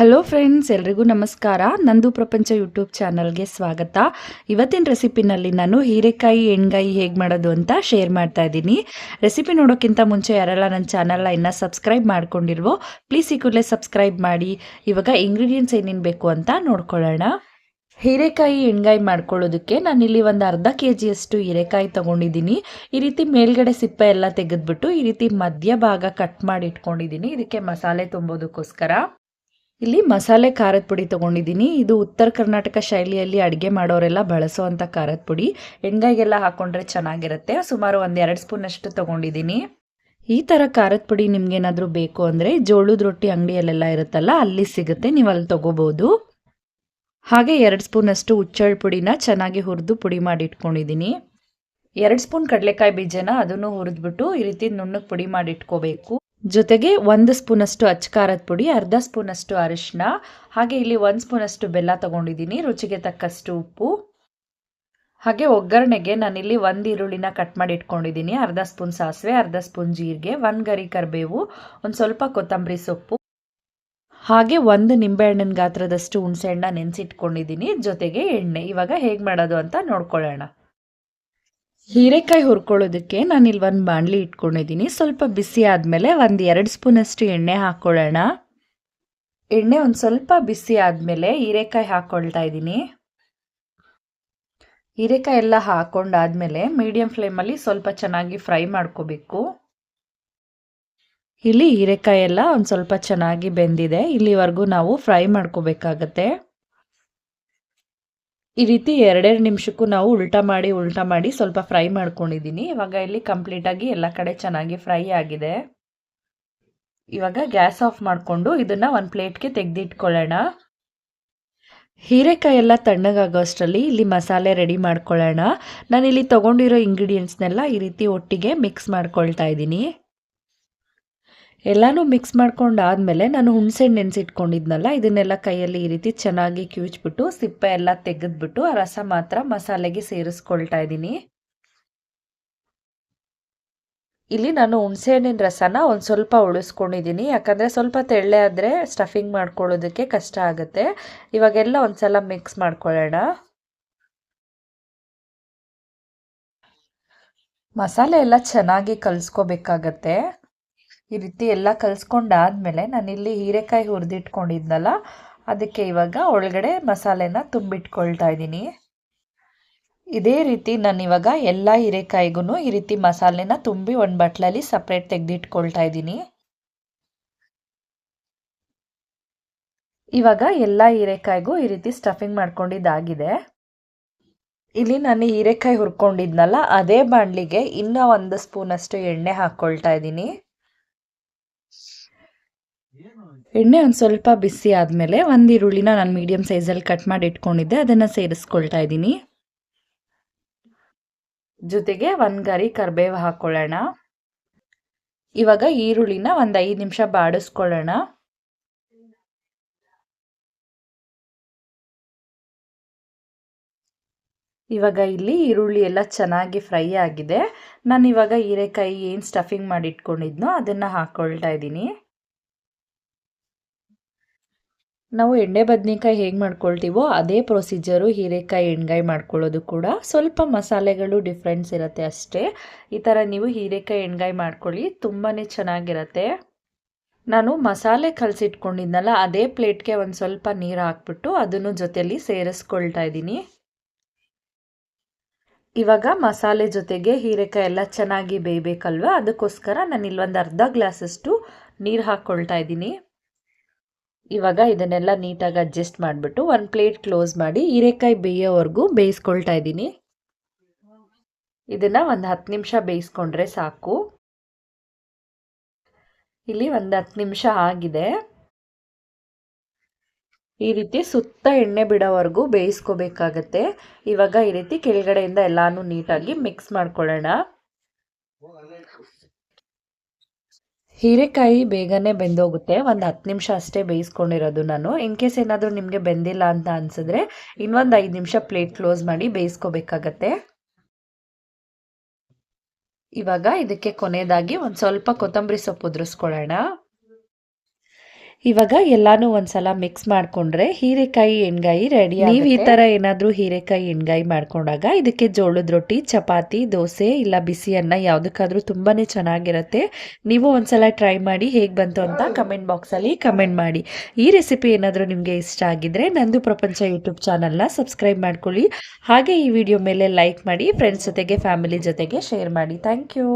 Hello friends ಎಲ್ರಿಗೂ ನಮಸ್ಕಾರ. ನಂದು ಪ್ರಪಂಚ ಯೂಟ್ಯೂಬ್ ಚಾನಲ್ಗೆ ಸ್ವಾಗತ. ಇವತ್ತಿನ ರೆಸಿಪಿನಲ್ಲಿ ನಾನು ಹೀರೆಕಾಯಿ, ಎಣ್ಗಾಯಿ ಹೇಗೆ ಮಾಡೋದು ಅಂತ ಶೇರ್ ಮಾಡ್ತಾ ಇದ್ದೀನಿ. ರೆಸಿಪಿ ನೋಡೋಕ್ಕಿಂತ ಮುಂಚೆ ಯಾರೆಲ್ಲ ನನ್ನ ಚಾನಲ್ನ ಇನ್ನೂ ಸಬ್ಸ್ಕ್ರೈಬ್ ಮಾಡ್ಕೊಂಡಿಲ್ವೋ ಪ್ಲೀಸ್ ಈ ಕೂಡಲೇ ಸಬ್ಸ್ಕ್ರೈಬ್ ಮಾಡಿ. ಇವಾಗ ಇಂಗ್ರೀಡಿಯೆಂಟ್ಸ್ ಏನೇನು ಬೇಕು ಅಂತ ನೋಡ್ಕೊಳ್ಳೋಣ. ಹೀರೆಕಾಯಿ, ಎಣ್ಗಾಯಿ ಮಾಡ್ಕೊಳ್ಳೋದಕ್ಕೆ ನಾನಿಲ್ಲಿ ಒಂದು ಅರ್ಧ ಕೆ ಜಿಯಷ್ಟು ಹೀರೆಕಾಯಿ ತೊಗೊಂಡಿದ್ದೀನಿ. ಈ ರೀತಿ ಮೇಲ್ಗಡೆ ಸಿಪ್ಪೆ ಎಲ್ಲ ತೆಗೆದ್ಬಿಟ್ಟು ಈ ರೀತಿ ಮಧ್ಯ ಭಾಗ ಕಟ್ ಮಾಡಿ ಇಟ್ಕೊಂಡಿದ್ದೀನಿ. ಇದಕ್ಕೆ ಮಸಾಲೆ ತುಂಬೋದಕ್ಕೋಸ್ಕರ. ಇಲ್ಲಿ ಮಸಾಲೆ ಖಾರದ ಪುಡಿ ತೊಗೊಂಡಿದ್ದೀನಿ. ಇದು ಉತ್ತರ ಕರ್ನಾಟಕ ಶೈಲಿಯಲ್ಲಿ ಅಡುಗೆ ಮಾಡೋರೆಲ್ಲ ಬಳಸೋವಂಥ ಖಾರದ ಪುಡಿ. ಎಣ್ಗಾಯಿಗೆಲ್ಲ ಹಾಕ್ಕೊಂಡ್ರೆ ಚೆನ್ನಾಗಿರುತ್ತೆ. ಸುಮಾರು ಒಂದೆರಡು ಸ್ಪೂನಷ್ಟು ತೊಗೊಂಡಿದ್ದೀನಿ. ಈ ಥರ ಖಾರದ ಪುಡಿ ನಿಮ್ಗೇನಾದರೂ ಬೇಕು ಅಂದರೆ ಜೋಳದ ರೊಟ್ಟಿ ಅಂಗಡಿಯಲ್ಲೆಲ್ಲ ಇರುತ್ತಲ್ಲ, ಅಲ್ಲಿ ಸಿಗುತ್ತೆ. ನೀವು ಅಲ್ಲಿ ತೊಗೋಬೋದು. ಹಾಗೆ ಎರಡು ಸ್ಪೂನಷ್ಟು ಹುಚ್ಚಳ ಪುಡಿನ ಚೆನ್ನಾಗಿ ಹುರಿದು ಪುಡಿ ಮಾಡಿ ಇಟ್ಕೊಂಡಿದ್ದೀನಿ. ಎರಡು ಸ್ಪೂನ್ ಕಡಲೆಕಾಯಿ ಬೀಜನ ಅದನ್ನು ಹುರಿದ್ಬಿಟ್ಟು ಈ ರೀತಿ ನುಣ್ಣಗೆ ಪುಡಿ ಮಾಡಿ ಇಟ್ಕೋಬೇಕು. ಜೊತೆಗೆ ಒಂದು ಸ್ಪೂನಷ್ಟು ಅಷ್ಟು ಖಾರದ ಪುಡಿ, ಅರ್ಧ ಸ್ಪೂನಷ್ಟು ಅರಿಶಿನ ಹಾಗೆ ಇಲ್ಲಿ ಒಂದು ಸ್ಪೂನಷ್ಟು ಬೆಲ್ಲ ತಗೊಂಡಿದ್ದೀನಿ, ರುಚಿಗೆ ತಕ್ಕಷ್ಟು ಉಪ್ಪು. ಹಾಗೆ ಒಗ್ಗರಣೆಗೆ ನಾನಿಲ್ಲಿ ಒಂದು ಈರುಳ್ಳಿನ ಕಟ್ ಮಾಡಿ ಇಟ್ಕೊಂಡಿದ್ದೀನಿ, ಅರ್ಧ ಸ್ಪೂನ್ ಸಾಸಿವೆ, ಅರ್ಧ ಸ್ಪೂನ್ ಜೀರಿಗೆ, ಒಂದು ಗರಿ ಕರಿಬೇವು, ಒಂದು ಸ್ವಲ್ಪ ಕೊತ್ತಂಬರಿ ಸೊಪ್ಪು. ಹಾಗೆ ಒಂದು ನಿಂಬೆಹಣ್ಣಿನ ಗಾತ್ರದಷ್ಟು ಹುಣಸೆಹಣ್ಣ ನೆನೆಸಿಟ್ಕೊಂಡಿದ್ದೀನಿ, ಜೊತೆಗೆ ಎಣ್ಣೆ. ಇವಾಗ ಹೇಗೆ ಮಾಡೋದು ಅಂತ ನೋಡ್ಕೊಳ್ಳೋಣ. ಹೀರೆಕಾಯಿ ಹುರ್ಕೊಳ್ಳೋದಕ್ಕೆ ನಾನು ಇಲ್ಲಿ ಒಂದು ಬಾಣಲಿ ಇಟ್ಕೊಂಡಿದ್ದೀನಿ. ಸ್ವಲ್ಪ ಬಿಸಿ ಆದಮೇಲೆ ಒಂದು ಎರಡು ಸ್ಪೂನಷ್ಟು ಎಣ್ಣೆ ಹಾಕ್ಕೊಳ್ಳೋಣ ಎಣ್ಣೆ ಒಂದು ಸ್ವಲ್ಪ ಬಿಸಿ ಆದಮೇಲೆ ಹೀರೆಕಾಯಿ ಹಾಕ್ಕೊಳ್ತಾ ಇದ್ದೀನಿ. ಹೀರೆಕಾಯಿ ಎಲ್ಲ ಹಾಕೊಂಡಾದ್ಮೇಲೆ ಮೀಡಿಯಂ ಫ್ಲೇಮಲ್ಲಿ ಸ್ವಲ್ಪ ಚೆನ್ನಾಗಿ ಫ್ರೈ ಮಾಡ್ಕೋಬೇಕು. ಇಲ್ಲಿ ಹೀರೆಕಾಯಿ ಎಲ್ಲ ಒಂದು ಸ್ವಲ್ಪ ಚೆನ್ನಾಗಿ ಬೆಂದಿದೆ. ಇಲ್ಲಿವರೆಗೂ ನಾವು ಫ್ರೈ ಮಾಡ್ಕೋಬೇಕಾಗತ್ತೆ. ಈ ರೀತಿ ಎರಡೆರಡು ನಿಮಿಷಕ್ಕೂ ನಾವು ಉಲ್ಟಾ ಮಾಡಿ ಉಲ್ಟಾ ಮಾಡಿ ಸ್ವಲ್ಪ ಫ್ರೈ ಮಾಡ್ಕೊಂಡಿದ್ದೀನಿ. ಇವಾಗ ಇಲ್ಲಿ ಕಂಪ್ಲೀಟಾಗಿ ಎಲ್ಲ ಕಡೆ ಚೆನ್ನಾಗಿ ಫ್ರೈ ಆಗಿದೆ. ಇವಾಗ ಗ್ಯಾಸ್ ಆಫ್ ಮಾಡಿಕೊಂಡು ಇದನ್ನು ಒಂದು ಪ್ಲೇಟ್ಗೆ ತೆಗೆದಿಟ್ಕೊಳ್ಳೋಣ. ಹೀರೆಕಾಯಿ ಎಲ್ಲ ತಣ್ಣಗಾಗೋ ಅಷ್ಟರಲ್ಲಿ ಇಲ್ಲಿ ಮಸಾಲೆ ರೆಡಿ ಮಾಡ್ಕೊಳ್ಳೋಣ. ನಾನಿಲ್ಲಿ ತೊಗೊಂಡಿರೋ ಇಂಗ್ರೀಡಿಯೆಂಟ್ಸ್ನೆಲ್ಲ ಈ ರೀತಿ ಒಟ್ಟಿಗೆ ಮಿಕ್ಸ್ ಮಾಡ್ಕೊಳ್ತಾ ಇದ್ದೀನಿ. ಎಲ್ಲನೂ ಮಿಕ್ಸ್ ಮಾಡ್ಕೊಂಡಾದಮೇಲೆ ನಾನು ಹುಣಸೆಹಣ್ಣು ನೆನೆಸಿಟ್ಕೊಂಡಿದ್ನಲ್ಲ, ಇದನ್ನೆಲ್ಲ ಕೈಯಲ್ಲಿ ಈ ರೀತಿ ಚೆನ್ನಾಗಿ ಕಿವುಚ್ಬಿಟ್ಟು ಸಿಪ್ಪೆ ಎಲ್ಲ ತೆಗೆದ್ಬಿಟ್ಟು, ಆ ರಸ ಮಾತ್ರ ಮಸಾಲೆಗೆ ಸೇರಿಸ್ಕೊಳ್ತಾ ಇದ್ದೀನಿ. ಇಲ್ಲಿ ನಾನು ಹುಣಸೆಹಣ್ಣಿನ ರಸನ ಒಂದು ಸ್ವಲ್ಪ ಉಳಿಸ್ಕೊಂಡಿದ್ದೀನಿ. ಯಾಕಂದರೆ ಸ್ವಲ್ಪ ತೆಳ್ಳೆ ಆದರೆ ಸ್ಟಫಿಂಗ್ ಮಾಡ್ಕೊಳ್ಳೋದಕ್ಕೆ ಕಷ್ಟ ಆಗುತ್ತೆ. ಇವಾಗೆಲ್ಲ ಒಂದ್ಸಲ ಮಿಕ್ಸ್ ಮಾಡ್ಕೊಳ್ಳೋಣ. ಮಸಾಲೆ ಎಲ್ಲ ಚೆನ್ನಾಗಿ ಕಲಿಸ್ಕೋಬೇಕಾಗತ್ತೆ. ಈ ರೀತಿ ಎಲ್ಲ ಕಲಿಸ್ಕೊಂಡಾದ್ಮೇಲೆ ನಾನಿಲ್ಲಿ ಹೀರೆಕಾಯಿ ಹುರಿದಿಟ್ಕೊಂಡಿದ್ನಲ್ಲ, ಅದಕ್ಕೆ ಇವಾಗ ಒಳಗಡೆ ಮಸಾಲೆನ ತುಂಬಿಟ್ಕೊಳ್ತಾ ಇದ್ದೀನಿ. ಇದೇ ರೀತಿ ನಾನು ಇವಾಗ ಎಲ್ಲ ಹೀರೆಕಾಯಿಗೂ ಈ ರೀತಿ ಮಸಾಲೆನ ತುಂಬಿ ಒಂದು ಬಟ್ಲಲ್ಲಿ ಸಪ್ರೇಟ್ ತೆಗೆದಿಟ್ಕೊಳ್ತಾ ಇದ್ದೀನಿ. ಇವಾಗ ಎಲ್ಲ ಹೀರೆಕಾಯಿಗೂ ಈ ರೀತಿ ಸ್ಟಫಿಂಗ್ ಮಾಡ್ಕೊಂಡಿದ್ದಾಗಿದೆ. ಇಲ್ಲಿ ನಾನು ಹೀರೆಕಾಯಿ ಹುರ್ಕೊಂಡಿದ್ನಲ್ಲ, ಅದೇ ಬಾಣಲಿಗೆ ಇನ್ನೂ ಒಂದು ಸ್ಪೂನಷ್ಟು ಎಣ್ಣೆ ಹಾಕ್ಕೊಳ್ತಾ ಇದ್ದೀನಿ. ಎಣ್ಣೆ ಒಂದು ಸ್ವಲ್ಪ ಬಿಸಿ ಆದಮೇಲೆ ಒಂದು ಈರುಳ್ಳಿನ ನಾನು ಮೀಡಿಯಮ್ ಸೈಜಲ್ಲಿ ಕಟ್ ಮಾಡಿ ಇಟ್ಕೊಂಡಿದ್ದೆ, ಅದನ್ನು ಸೇರಿಸ್ಕೊಳ್ತಾ ಇದ್ದೀನಿ. ಜೊತೆಗೆ ಒಂದು ಗರಿ ಕರಿಬೇವು ಹಾಕ್ಕೊಳ್ಳೋಣ ಇವಾಗ ಈರುಳ್ಳಿನ ಒಂದು ಐದು ನಿಮಿಷ ಬಾಡಿಸ್ಕೊಳ್ಳೋಣ. ಇವಾಗ ಇಲ್ಲಿ ಈರುಳ್ಳಿ ಎಲ್ಲ ಚೆನ್ನಾಗಿ ಫ್ರೈ ಆಗಿದೆ. ನಾನು ಇವಾಗ ಹೀರೆಕಾಯಿ ಏನು ಸ್ಟಫಿಂಗ್ ಮಾಡಿ ಇಟ್ಕೊಂಡಿದ್ನೋ ಅದನ್ನು ಹಾಕ್ಕೊಳ್ತಾ ಇದ್ದೀನಿ. ನಾವು ಎಣ್ಣೆ ಬದನೆಕಾಯಿ ಹೇಗೆ ಮಾಡ್ಕೊಳ್ತೀವೋ ಅದೇ ಪ್ರೊಸೀಜರು ಹೀರೆಕಾಯಿ, ಎಣ್ಗಾಯಿ ಮಾಡ್ಕೊಳ್ಳೋದು ಕೂಡ. ಸ್ವಲ್ಪ ಮಸಾಲೆಗಳು ಡಿಫ್ರೆನ್ಸ್ ಇರುತ್ತೆ ಅಷ್ಟೇ. ಈ ಥರ ನೀವು ಹೀರೆಕಾಯಿ, ಎಣ್ಗಾಯಿ ಮಾಡ್ಕೊಳ್ಳಿ ತುಂಬಾ ಚೆನ್ನಾಗಿರತ್ತೆ. ನಾನು ಮಸಾಲೆ ಕಲಸಿಟ್ಕೊಂಡಿದ್ನಲ್ಲ, ಅದೇ ಪ್ಲೇಟ್ಗೆ ಒಂದು ಸ್ವಲ್ಪ ನೀರು ಹಾಕ್ಬಿಟ್ಟು ಅದನ್ನು ಜೊತೆಯಲ್ಲಿ ಸೇರಿಸ್ಕೊಳ್ತಾ ಇದ್ದೀನಿ. ಇವಾಗ ಮಸಾಲೆ ಜೊತೆಗೆ ಹೀರೆಕಾಯಿ ಎಲ್ಲ ಚೆನ್ನಾಗಿ ಬೇಯಬೇಕಲ್ವ? ಅದಕ್ಕೋಸ್ಕರ ನಾನು ಇಲ್ಲೊಂದು ಅರ್ಧ ಗ್ಲಾಸಷ್ಟು ನೀರು ಹಾಕ್ಕೊಳ್ತಾ ಇದ್ದೀನಿ. ಇವಾಗ ಇದನ್ನೆಲ್ಲ ನೀಟಾಗಿ ಅಡ್ಜಸ್ಟ್ ಮಾಡಿಬಿಟ್ಟು ಒಂದು ಪ್ಲೇಟ್ ಕ್ಲೋಸ್ ಮಾಡಿ ಹೀರೆಕಾಯಿ ಬೇಯೋವರೆಗೂ ಬೇಯಿಸ್ಕೊಳ್ತಾ ಇದ್ದೀನಿ. ಇದನ್ನು ಒಂದು ಹತ್ತು ನಿಮಿಷ ಬೇಯಿಸ್ಕೊಂಡ್ರೆ ಸಾಕು. ಇಲ್ಲಿ ಒಂದು ಹತ್ತು ನಿಮಿಷ ಆಗಿದೆ. ಈ ರೀತಿ ಸುತ್ತ ಎಣ್ಣೆ ಬಿಡೋವರೆಗೂ ಬೇಯಿಸ್ಕೋಬೇಕಾಗತ್ತೆ. ಇವಾಗ ಈ ರೀತಿ ಕೆಳಗಡೆಯಿಂದ ಎಲ್ಲಾನು ನೀಟಾಗಿ ಮಿಕ್ಸ್ ಮಾಡ್ಕೊಳ್ಳೋಣ. ಹೀರೆಕಾಯಿ ಬೇಗನೆ ಬೆಂದೋಗುತ್ತೆ. ಒಂದು ಹತ್ತು ನಿಮಿಷ ಅಷ್ಟೇ ಬೇಯಿಸ್ಕೊಂಡಿರೋದು ನಾನು. ಇನ್ ಕೇಸ್ ಏನಾದರೂ ನಿಮಗೆ ಬೆಂದಿಲ್ಲ ಅಂತ ಅನಿಸಿದ್ರೆ ಇನ್ನೊಂದು ಐದು ನಿಮಿಷ ಪ್ಲೇಟ್ ಕ್ಲೋಸ್ ಮಾಡಿ ಬೇಯಿಸ್ಕೋಬೇಕಾಗತ್ತೆ. ಇವಾಗ ಇದಕ್ಕೆ ಕೊನೆಯದಾಗಿ ಒಂದು ಸ್ವಲ್ಪ ಕೊತ್ತಂಬರಿ ಸೊಪ್ಪು ಉದುರಿಸ್ಕೊಳ್ಳೋಣ. ಇವಾಗ ಎಲ್ಲಾನು ಒಂದ್ಸಲ ಮಿಕ್ಸ್ ಮಾಡ್ಕೊಂಡ್ರೆ ಹೀರೆಕಾಯಿ ಎಣ್ಗಾಯಿ ರೆಡಿ ನೀವು ಈ ತರ ಏನಾದ್ರೂ ಹೀರೆಕಾಯಿ ಎಣ್ಗಾಯಿ ಮಾಡ್ಕೊಂಡಾಗ ಇದಕ್ಕೆ ಜೋಳದ ರೊಟ್ಟಿ ಚಪಾತಿ ದೋಸೆ ಇಲ್ಲ ಬಿಸಿ ಅನ್ನ ಯಾವ್ದಕ್ಕಾದ್ರೂ ತುಂಬಾನೇ ಚೆನ್ನಾಗಿರುತ್ತೆ. ನೀವು ಒಂದ್ಸಲ ಟ್ರೈ ಮಾಡಿ ಹೇಗ್ ಬಂತು ಅಂತ ಕಮೆಂಟ್ ಬಾಕ್ಸ್ ಅಲ್ಲಿ ಕಮೆಂಟ್ ಮಾಡಿ. ಈ ರೆಸಿಪಿ ಏನಾದ್ರೂ ನಿಮಗೆ ಇಷ್ಟ ಆಗಿದ್ರೆ ನಂದು ಪ್ರಪಂಚ ಯೂಟ್ಯೂಬ್ ಚಾನಲ್ನ ಸಬ್ಸ್ಕ್ರೈಬ್ ಮಾಡ್ಕೊಳ್ಳಿ. ಹಾಗೆ ಈ ವಿಡಿಯೋ ಮೇಲೆ ಲೈಕ್ ಮಾಡಿ ಫ್ರೆಂಡ್ಸ್ ಜೊತೆಗೆ ಫ್ಯಾಮಿಲಿ ಜೊತೆಗೆ ಶೇರ್ ಮಾಡಿ. Thank you